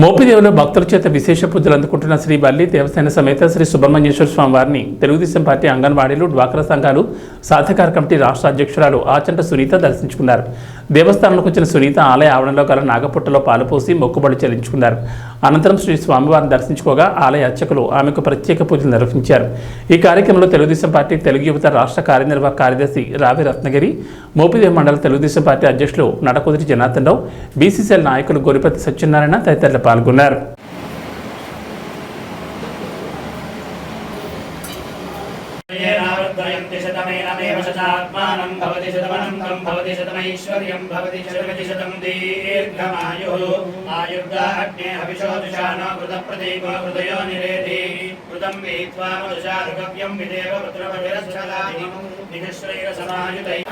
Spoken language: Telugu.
మోపిదేవిలో భక్తుల చేత విశేష పూజలు అందుకుంటున్న శ్రీ బల్లి దేవసేన సమేత శ్రీ సుబ్రహ్మణ్యేశ్వర స్వామి వారిని తెలుగుదేశం పార్టీ అంగన్వాడీలు డ్వాక్రా సంఘాలు సాధకార కమిటీ రాష్ట్ర అధ్యక్షురాలు ఆచంట సునీత దర్శించుకున్నారు. దేవస్థానంలోకి వచ్చిన సునీత ఆలయ ఆవరణలో గల నాగపుట్టలో పాలుపోసి మొక్కుబడి చెల్లించుకున్నారు. అనంతరం శ్రీ స్వామివారిని దర్శించుకోగా ఆలయ అర్చకులు ఆమెకు ప్రత్యేక పూజలు నిర్వహించారు. ఈ కార్యక్రమంలో తెలుగుదేశం పార్టీ తెలుగు యువత రాష్ట్ర కార్యనిర్వాహక కార్యదర్శి రావి రత్నగిరి మోపిదేవి మండల తెలుగుదేశం పార్టీ అధ్యక్షులు నడకుదిరి జనార్దన్ రావు బీసీసీఎల్ నాయకులు గోరిపతి సత్యనారాయణ తదితరులు పాల్గొన్నారు. येनावृद्धयन्ति शतमेनमेव शतात्मानं भवति शतमनन्तं भवति शतमैश्वर्यं भवति शतमिति शतं दीर्घमायुः आयुर्दाग्ने हविषो जुषानो कृतप्रतीको हृदयो निरेति कृतं वीत्वा मधुशारुकव्यं विदेव पुत्रपतिरश्चलादिनं निजश्रैरसमायुतैः